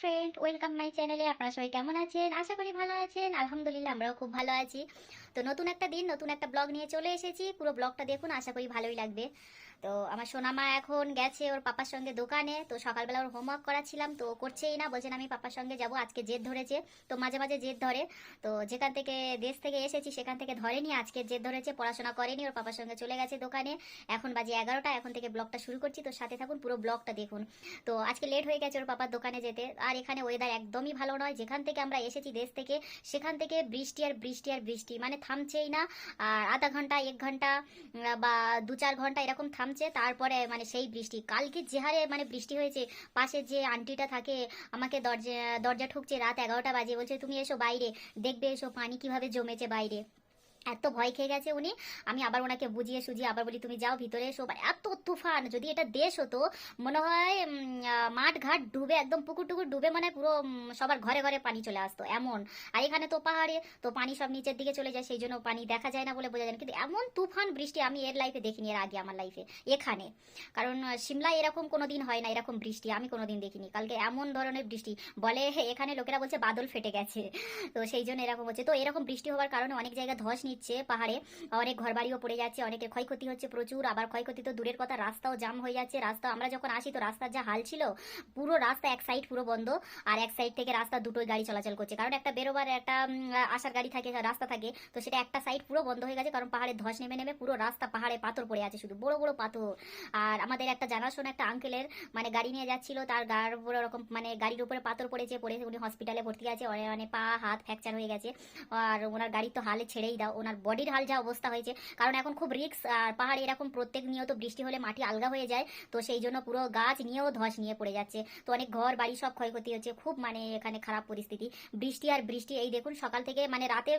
Friend welcome my চ্যানেলে আপনারা সবাই কেমন আছেন? আশা করি ভালো আছেন। আলহামদুলিল্লাহ, আমরাও খুব ভালো আছি। তো নতুন একটা দিন, নতুন একটা ব্লগ নিয়ে চলে এসেছি। পুরো ব্লগটা দেখুন, আশা করি ভালোই লাগবে। তো আমার সোনামা এখন গেছে ওর পাপার সঙ্গে দোকানে, তো সকালবেলা ওর হোমওয়ার্ক করাচ্ছিলাম, তো করছেই না বলছেন আমি পাপার সঙ্গে যাব, আজকে জেদ ধরেছে, তো মাঝে মাঝে জেদ ধরে, তো যেখান থেকে, দেশ থেকে এসেছি সেখান থেকে ধরেনি, আজকে জেদ ধরেছে, পড়াশোনা করেনি, ওর পাপার সঙ্গে চলে গেছে দোকানে, এখন বাজে এগারোটা, এখন থেকে ব্লগটা শুরু করছি, তো সাথে থাকুন, পুরো ব্লগটা দেখুন। তো আজকে লেট হয়ে গেছে ওর পাপার দোকানে যেতে, আর এখানে ওয়েদার একদমই ভালো নয়, যেখান থেকে আমরা এসেছি দেশ থেকে, সেখান থেকে বৃষ্টি আর বৃষ্টি আর বৃষ্টি মানে থামছেই না, আর আধা ঘণ্টা, এক ঘণ্টা, বা দু চার ঘণ্টা এরকম থামছে তারপরে মানে সেই বৃষ্টি। কালকে যে হারে মানে বৃষ্টি হয়েছে, পাশে যে আন্টিটা থাকে, আমাকে দরজা দরজা ঠুকছে, রাত এগারোটা বাজে, বলছে, তুমি এসো বাইরে, দেখবে এসো, পানি কীভাবে জমেছে বাইরে। এত ভয় খেয়ে গেছে উনি। আমি আবার ওনাকে বুঝিয়ে সুঝিয়ে আবার বলি, তুমি যাও ভিতরে এসো এত তুফান, যদি এটা দেশ হতো, মনে হয় মাঠ ঘাট ডুবে, একদম পুকুর টুকুর ডুবে মানে পুরো সবার ঘরে ঘরে পানি চলে আসতো, এমন। আর এখানে তো পাহাড়ে, তো পানি সব নিচের দিকে চলে যায়, সেই জন্য পানি দেখা যায় না বলে বোঝা যায় না। কিন্তু এমন তুফান বৃষ্টি আমি এর লাইফে দেখিনি, এর আগে আমার লাইফে এখানে। কারণ সিমলায় এরকম কোনো দিন হয় না, এরকম বৃষ্টি, আমি কোনো দিন দেখিনি। কালকে এমন ধরনের বৃষ্টি, বলে এখানে লোকেরা বলছে বাদল ফেটে গেছে। তো সেই জন্য এরকম হচ্ছে। তো এরকম বৃষ্টি হওয়ার কারণে অনেক জায়গায় ধস নিচ্ছে পাহাড়ে। অনেক ঘরবাড়িও পড়ে যাচ্ছে, অনেকের ক্ষয়ক্ষতি হচ্ছে প্রচুর। আবার ক্ষয়ক্ষতি তো দূরের কথা, রাস্তাও জাম হয়ে যাচ্ছে। রাস্তা, আমরা যখন আসি তো রাস্তার যা হাল ছিল, পুরো রাস্তা এক সাইড পুরো বন্ধ। আর এক সাইড থেকে রাস্তা দুটোই গাড়ি চলাচল করছে। কারণ একটা বেরোবার, একটা আসার গাড়ি থাকে, রাস্তা থাকে, তো সেটা একটা সাইড পুরো বন্ধ হয়ে গেছে। কারণ পাহাড়ে ধস নেমে নেমে পুরো রাস্তা পাহাড়ে পাথর পড়ে আছে শুধু। বড় বড় পাথর। আর আমাদের একটা জানাশোনা, একটা আঙ্কেলের মানে গাড়ি নিয়ে যাচ্ছিল। তার গার উপরে ওরকম মানে গাড়ির উপরে পাথর পড়েছে পড়েছে। উনি হসপিটালে ভর্তি আছে। মানে পা, হাত ফ্র্যাকচার হয়ে গেছে। আর ওনার গাড়ি তো হালে ছেড়েই দাও। ওনার বডির হাল যা অবস্থা হয়েছে, কারণ এখন খুব রিক্স আর পাহাড়ে এরকম প্রত্যেক নিয়ত বৃষ্টি হলে মাটি আলগা হয়ে যায়, তো সেই জন্য পুরো গাছ নিয়েও ধস নিয়ে পড়ে যাচ্ছে। তো অনেক ঘর বাড়ি সব ক্ষয়ক্ষতি হচ্ছে, খুব মানে এখানে খারাপ পরিস্থিতি। বৃষ্টি আর বৃষ্টি, এই দেখুন সকাল থেকে মানে রাতে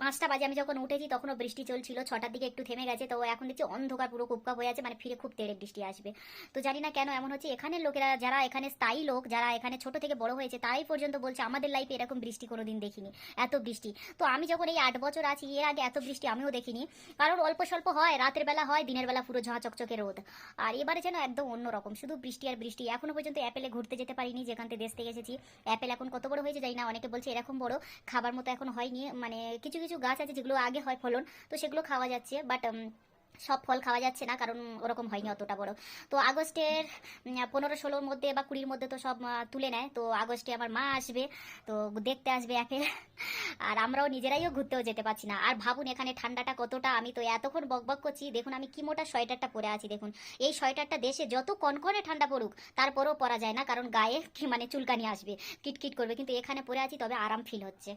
পাঁচটা বাজে আমি যখন উঠেছি তখনও বৃষ্টি চলছিল, ছটার দিকে একটু থেমে গেছে, তো এখন দেখছি অন্ধকার পুরো কুপকাপ হয়ে আছে মানে ফিরে খুব তেড়ে বৃষ্টি আসবে। তো জানি না কেন এমন হচ্ছে, এখানের লোকেরা যারা এখানে স্থায়ী লোক, যারা এখানে ছোট থেকে বড় হয়েছে তারাই পর্যন্ত বলছে, আমাদের লাইফে এরকম বৃষ্টি কোনোদিন দেখিনি, এত বৃষ্টি। তো আমি যখন এই আট বছর আছি, এর আগে এত বৃষ্টি আমিও দেখিনি। কারণ অল্প স্বল্প হয়, রাতের বেলা হয়, দিনের বেলা পুরো ঝাঁ চকচকে রোদ। আর এবারে যেন একদম অন্যরকম, শুধু বৃষ্টি আর বৃষ্টি। এখনও পর্যন্ত অ্যাপেলে ঘুরতে যেতে পারিনি, যেখান থেকে দেশ থেকে এসেছি। অ্যাপেল এখন কত বড় হয়েছে যাই না, অনেকে বলছে এরকম বড়, খাবার মতো এখন হয়নি। মানে কিছু কিছু গাছ আছে যেগুলো আগে হয় ফলন, তো সেগুলো খাওয়া যাচ্ছে। বাট সব ফল খাওয়া যাচ্ছে না, কারণ ওরকম হয়নি অতটা বড়। তো আগস্টের পনেরো ষোলোর মধ্যে বা কুড়ির মধ্যে তো সব তুলে নেয়। তো আগস্টে আমার মা আসবে, তো দেখতে আসবে অ্যাপেল আর আমরাও নিজেরাইও ঘুরতেও যেতে পারছি না। আর ভাবুন, এখানে ঠান্ডাটা কতটা, আমি তো এতক্ষণ বকবক করছি। দেখুন, আমি কি মোটা সোয়েটারটা পরে আছি, দেখুন। এই সোয়েটারটা দেশে যত কনকনে ঠান্ডা পড়ুক, তারপরেও পরা যায় না, কারণ গায়ে কি মানে চুলকানি আসবে, কিটকিট করবে। কিন্তু এখানে পরে আছি, তবে আরাম ফিল হচ্ছে।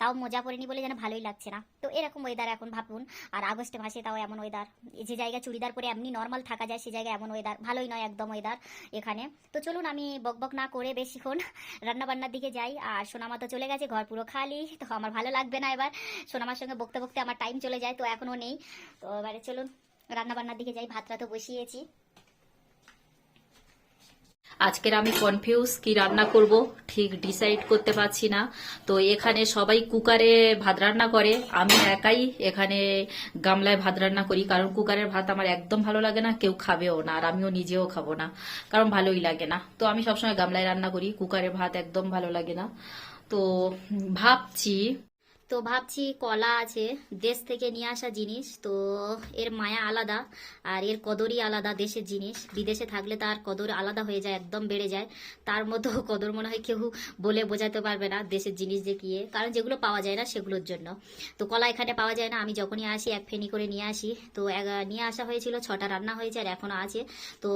তাও মজা পড়েনি বলে যেন ভালোই লাগছে না। তো এরকম ওয়েদার এখন ভাবুন। আর আগস্টে মাসে তাও এমন ওয়েদার যে জায়গায় চুড়িদার পরে এমনি নর্মাল থাকা যায়, সে জায়গায় এমন ওয়েদার ভালোই নয় একদম ওয়েদার এখানে। তো চলুন আমি বকবক না করে বেশিক্ষণ রান্নাবান্নার দিকে যাই। আর সোনামা তো চলে গেছে, ঘর পুরো খালি, তো আমার ভালো লাগবে না এবার। সোনামার সঙ্গে বকতে বকতে আমার টাইম চলে যায়, তো এখনও নেই। তো এবারে চলুন রান্নাবান্নার দিকে যাই, ভাতটা তো বসিয়েছি। আজকের আমি কনফিউজ কি রান্না করব, ঠিক ডিসাইড করতে পারছি না। তো এখানে সবাই কুকারে ভাত রান্না করে, আমি একাই এখানে গামলায় ভাত রান্না করি, কারণ কুকারের ভাত আমার একদম ভালো লাগে না, কেউ খাবেও না, আর আমিও নিজেও খাব না, কারণ ভালোই লাগে না। তো আমি সবসময় গামলায় রান্না করি কুকারের ভাত একদম ভালো লাগে না। তো ভাবছি তো ভাবছি কলা আছে, দেশ থেকে নিয়ে আসা জিনিস, তো এর মায়া আলাদা আর এর কদরই আলাদা দেশের জিনিস। বিদেশে থাকলে তার কদর আলাদা হয়ে যায়, একদম বেড়ে যায়। তার মতো কদর মনে হয় কেউ বলে বোঝাতে পারবে না দেশের জিনিস যে কি কারণ যেগুলো পাওয়া যায় না সেগুলোর জন্য। তো কলা এখানে পাওয়া যায় না, আমি যখনই আসি এক ফেনি করে নিয়ে আসি। তো নিয়ে আসা হয়েছিল, ছটা রান্না হয়েছে আর এখনও আছে। তো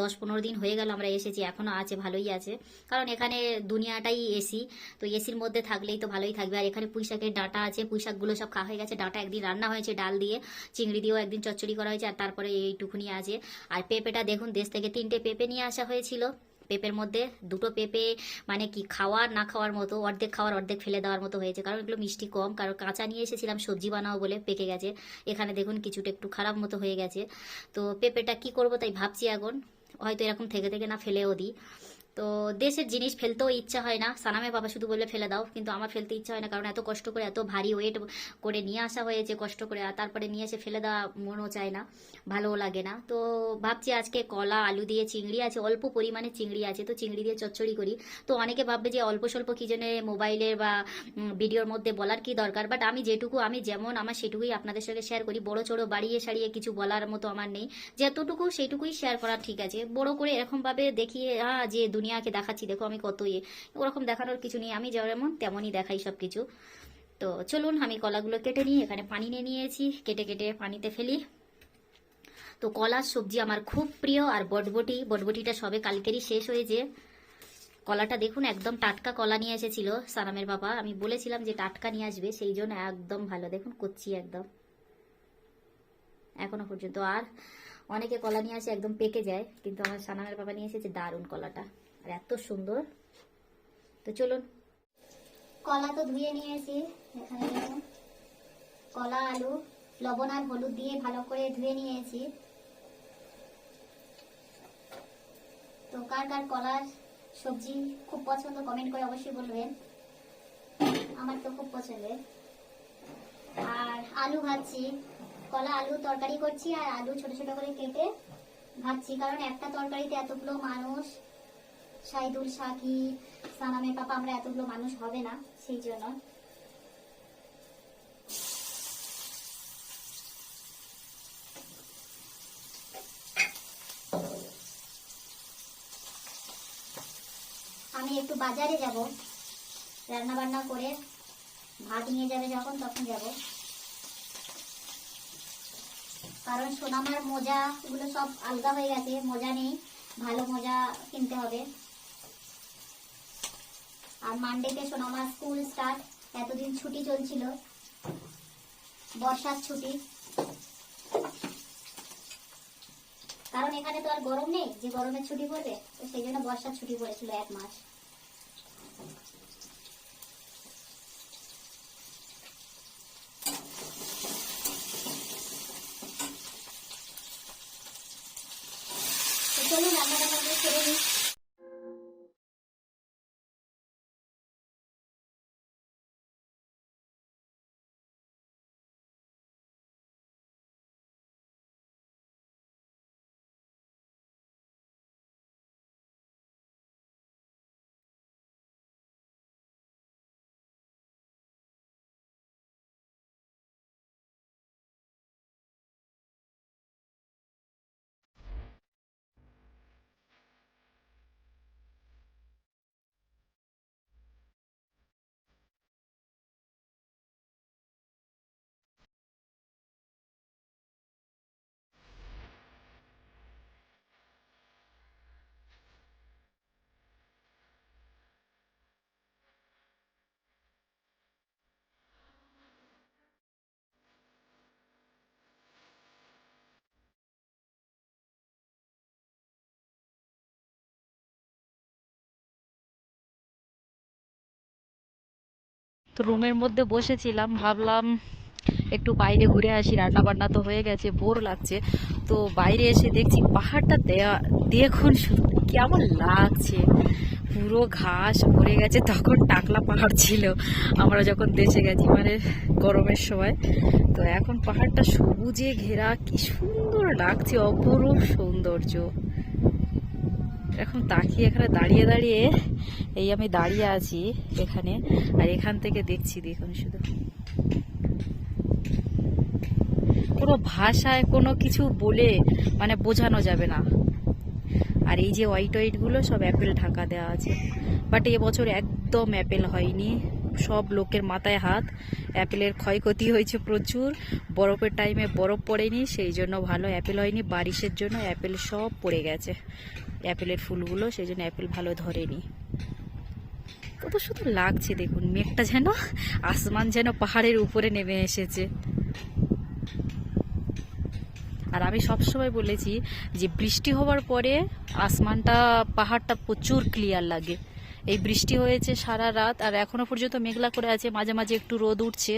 দশ পনেরো দিন হয়ে গেল আমরা এসেছি, এখনও আছে, ভালোই আছে। কারণ এখানে দুনিয়াটাই এসি, তো এসির মধ্যে থাকলেই তো ভালোই থাকবে। আর এখানে পুঁইশাকের ডাঁটা আছে, পুঁইশাকগুলো সব খাওয়া হয়ে গেছে। ডাঁটা একদিন রান্না হয়েছে, ডাল দিয়ে, চিংড়ি দিয়েও একদিন চচ্চড়ি করা হয়েছে, আর তারপরে এইটুকুনি আছে। আর পেঁপেটা দেখুন, দেশ থেকে তিনটে পেঁপে নিয়ে আসা হয়েছিল। পেঁপের মধ্যে দুটো পেঁপে মানে কি খাওয়ার না খাওয়ার মতো, অর্ধেক খাওয়ার, অর্ধেক ফেলে দেওয়ার মতো হয়েছে। কারণ এগুলো মিষ্টি কম, কারণ কাঁচা নিয়ে এসেছিলাম, সবজি বানাও বলে পেকে গেছে। এখানে দেখুন, কিছুটা একটু খারাপ মতো হয়ে গেছে। তো পেঁপেটা কি করব তাই ভাবছি এখন। হয়তো এরকম থেকে থেকে না ফেলেও দিই। তো দেশের জিনিস ফেলতেও ইচ্ছা হয় না। সানামে বাবা শুধু বলে ফেলে দাও। কিন্তু আমার ফেলতে ইচ্ছা হয় না, কারণ এত কষ্ট করে, এত ভারী ওয়েট করে নিয়ে আসা হয়েছে, কষ্ট করে, আর তারপরে নিয়ে এসে ফেলে দেওয়া মনও চায় না। ভালোও লাগে না। তো ভাবছি আজকে কলা, আলু দিয়ে চিংড়ি আছে, অল্প পরিমাণে চিংড়ি আছে, তো চিংড়ি দিয়ে চচ্চড়ি করি। তো অনেকে ভাববে যে অল্প স্বল্প কি জন্য মোবাইলের বা ভিডিওর মধ্যে বলার কি দরকার? বাট আমি যেটুকু, আমি যেমন আমার সেটুকুই আপনাদের সঙ্গে শেয়ার করি। বড় চড়ো, বাড়িয়ে সারিয়ে কিছু বলার মতো আমার নেই। যতটুকু সেইটুকুই শেয়ার করা ঠিক আছে। বড় করে এরকমভাবে দেখিয়ে হ্যাঁ যে দুনিয়াকে দেখাচ্ছি, দেখো আমি কত ইয়ে। ওরকম দেখানোর কিছু নেই। আমি যেমন, তেমনই দেখাই সব কিছু তো চলুন, আমি কলাগুলো কেটে নিই। এখানে পানি নিয়ে নিয়েছি। কেটে কেটে পানিতে ফেলি। তো কলার সবজি আমার খুব প্রিয় আর বটবটি, বটবটিটা সবে কালকেরই শেষ হয়েছে। কলাটা দেখুন, একদম টাটকা কলা নিয়ে এসেছিল সানামের বাবা। আমি বলেছিলাম যে টাটকা নিয়ে আসবে, সেই জন্য একদম ভালো। দেখুন, কচ্ছি একদম। এখনও পর্যন্ত আর অনেকে কলা নিয়ে আসে, একদম পেকে যায়। কিন্তু আমার সানামের বাবা নিয়ে এসেছে দারুণ কলাটা। আর এত সুন্দর। তো চলুন। কলা তো ধুয়ে নিয়ে নিয়েছি। এখানে কলা, আলু, লবণ আর হলুদ দিয়ে ভালো করে ধুয়ে নিয়েছি। তো কার কার কলার সবজি খুব পছন্দ কমেন্ট করে অবশ্যই বলবেন। আমার তো খুব পছন্দের আর আলু ভাজছি। কলা, আলু তরকারি করছি আর আলু ছোট ছোট করে কেটে ভাজছি। কারণ একটা তরকারিতে এতগুলো মানুষ, সাইদুল সাকি, সানামের পাপা, আমরা এতগুলো মানুষ হবে না, সেই জন্য আমি একটু বাজারে যাব রান্না বান্না করে ভাত নিয়ে যাবে যখন, তখন যাব। কারণ সোনামার মোজা এগুলো সব আলগা হয়ে গেছে, মোজা নেই, ভালো মোজা কিনতে হবে। আর মানডেতে সোনামার স্কুল স্টার্ট এতদিন ছুটি চলছিল। বর্ষার ছুটি। কারণ এখানে তো আর গরম নেই, যে গরমের ছুটি পড়বে, তো সেই জন্য বর্ষার ছুটি পড়েছিল এক মাস। চলুন রান্না বান্না করে ছেড়ে তো রুমের মধ্যে বসেছিলাম, ভাবলাম একটু বাইরে ঘুরে আসি রান্না বান্না তো হয়ে গেছে, বোর লাগছে। তো বাইরে এসে দেখছি পাহাড়টা দেখুন শুধু কেমন লাগছে। পুরো ঘাস ভরে গেছে, তখন টাকলা পাহাড় ছিল। আমরা যখন দেশে গেছি মানে গরমের সময়, তো এখন পাহাড়টা সবুজে ঘেরা, কি সুন্দর লাগছে, অপরূপ সৌন্দর্য। এখন তাকিয়ে এখানে দাঁড়িয়ে দাঁড়িয়ে এই আমি দাঁড়িয়ে আছি এখানে। আর এখান থেকে দেখছি, দেখুন শুধু। কোনো ভাষায় কোনো কিছু বলে মানে বোঝানো যাবে না। আর এই যে হোয়াইট হোয়াইটগুলো সব অ্যাপেল ঢাকা দেওয়া আছে। বাট এবছর একদম অ্যাপেল হয়নি। সব লোকের মাথায় হাত। অ্যাপেলের ক্ষয়ক্ষতি হয়েছে প্রচুর। বরফের টাইমে বরফ পড়েনি, সেই জন্য ভালো অ্যাপেল হয়নি। বারিশের জন্য অ্যাপেল সব পড়ে গেছে। অ্যাপেলের ফুলগুলো সেই জন্য অ্যাপেল ভালো ধরেনি। কত শুধু লাগছে দেখুন, মেঘটা যেন, আসমান যেন পাহাড়ের উপরে নেমে এসেছে। আর আমি সবসময় বলেছি যে বৃষ্টি হওয়ার পরে আসমানটা, পাহাড়টা প্রচুর ক্লিয়ার লাগে। এই বৃষ্টি হয়েছে সারা রাত, আর এখনও পর্যন্ত মেঘলা করে আছে, মাঝে মাঝে একটু রোদ উঠছে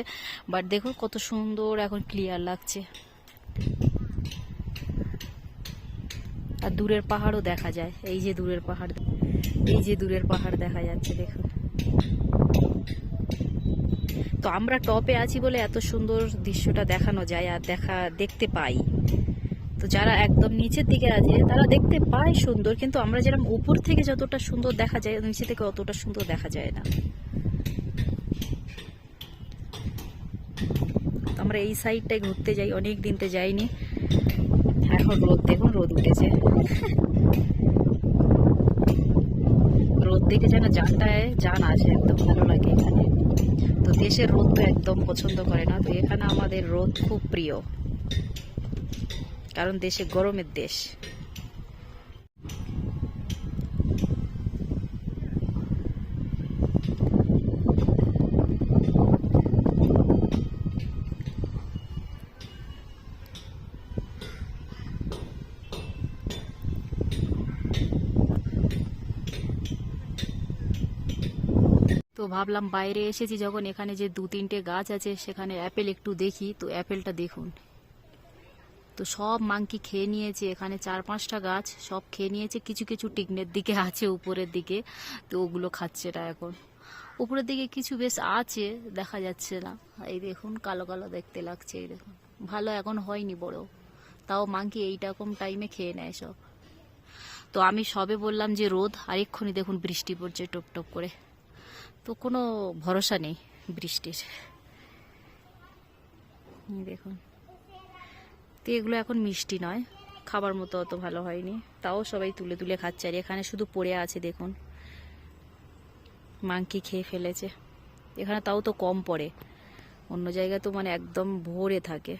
বাট দেখুন কত সুন্দর এখন ক্লিয়ার লাগছে। আর দূরের পাহাড়ও দেখা যায়। এই যে দূরের পাহাড়, এই যে দূরের পাহাড় দেখা যাচ্ছে, দেখুন। তো আমরা টপে আছি বলে এত সুন্দর দৃশ্যটা দেখানো যায় আর দেখা, দেখতে পাই। তো যারা একদম নিচের দিকে আছে, তারা দেখতে পায় সুন্দর, কিন্তু আমরা যেরকম উপর থেকে যতটা সুন্দর দেখা যায়, নিচে থেকে অতটা সুন্দর দেখা যায় না। আমরা এই সাইডটায় ঘুরতে যাই, অনেক দিনতে যাইনি। এখন রোদ দেখুন, রোদ উঠেছে। রোদ দেখে যেন জানটায় জান আছে, একদম ভালো লাগে এখানে। তো দেশের রোদ তো একদম পছন্দ করে না, তো এখানে আমাদের রোদ খুব প্রিয়। কারণ দেশে গরমের দেশ। তো ভাবলাম বাইরে এসেছি যখন এখানে যে দু তিনটে গাছ আছে, সেখানে অ্যাপেল একটু দেখি। তো অ্যাপেলটা দেখুন। তো সব মাংকি খেয়ে নিয়েছে। এখানে চার পাঁচটা গাছ সব খেয়ে নিয়েছে। কিছু কিছু টিকনের দিকে আছে উপরের দিকে। তো ওগুলো খাচ্ছে না এখন। উপরের দিকে কিছু বেশ আছে, দেখা যাচ্ছে না। এই দেখুন, কালো কালো দেখতে লাগছে, এই দেখুন। ভালো এখন হয়নি বড়। তাও মাংকি এইরকম টাইমে খেয়ে নেয় সব। তো আমি সবে বললাম যে রোদ, আর এক্ষুনি দেখুন বৃষ্টি পড়ছে টপ টপ করে। তো কোনো ভরসা নেই বৃষ্টির। দেখুন। তো এগুলো এখন মিষ্টি নয়। খাবার মতো অত ভালো হয়নি। তাও সবাই তুলে তুলে খাচ্ছে। আর এখানে শুধু পড়ে আছে, দেখুন। মাংকি খেয়ে ফেলেছে। এখানে তাও তো কম পড়ে। অন্য জায়গায় তো মানে একদম ভরে থাকে।